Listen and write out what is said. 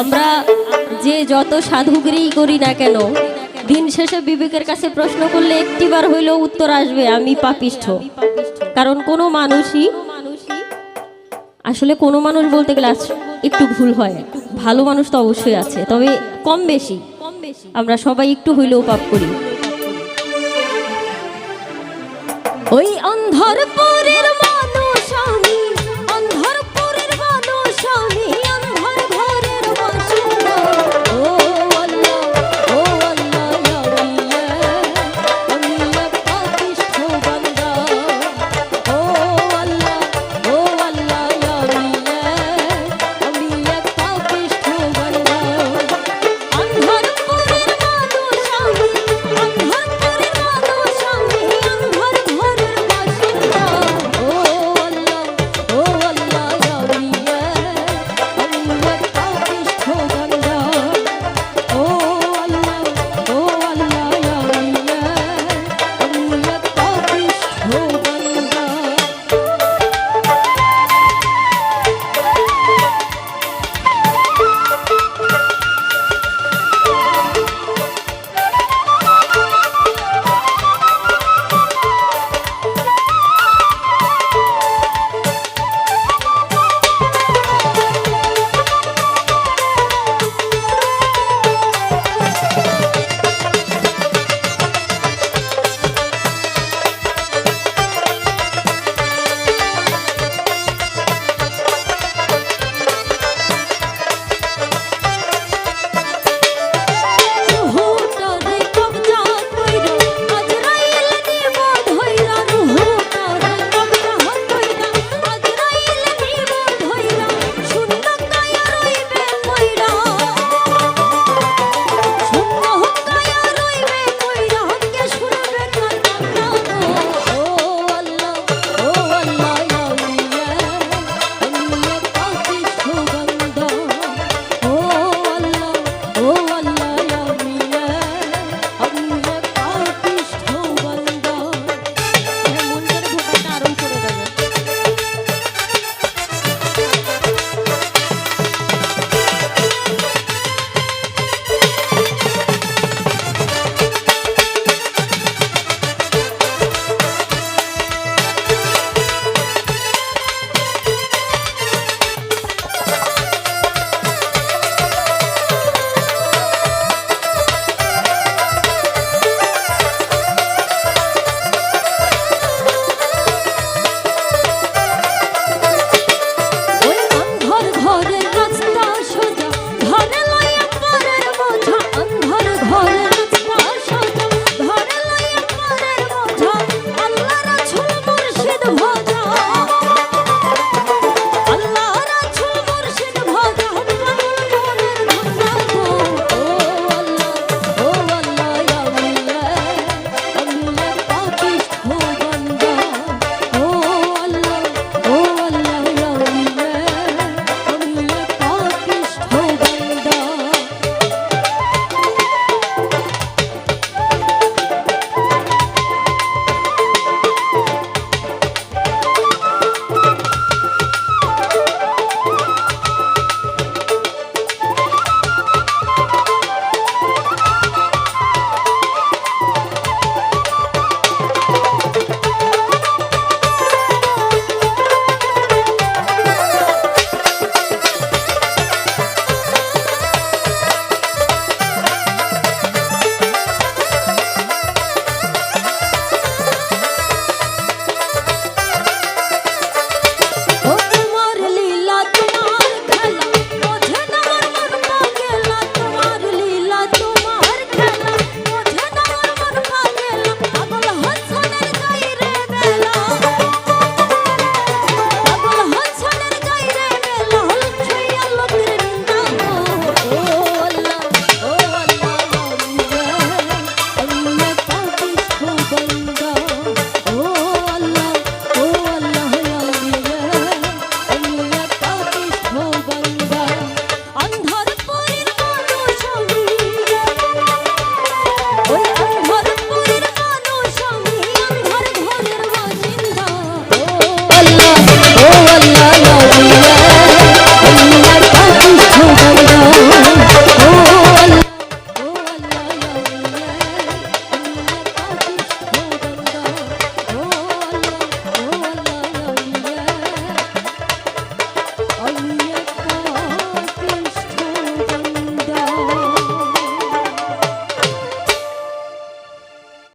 আমরা যে যত সাধুগিরি করি না কেন, দিন শেষে বিবেকের কাছে প্রশ্ন করলে একটিবার হইলেও উত্তর আসবে, আমি পাপিষ্ঠ। কারণ কোনো মানুষই, আসলে কোনো মানুষ বলতে গেলে একটু ভুল হয়। ভালো মানুষ তো অবশ্যই আছে, তবে কম বেশি আমরা সবাই একটু হইলেও পাপ করি। ওই অন্ধর পরে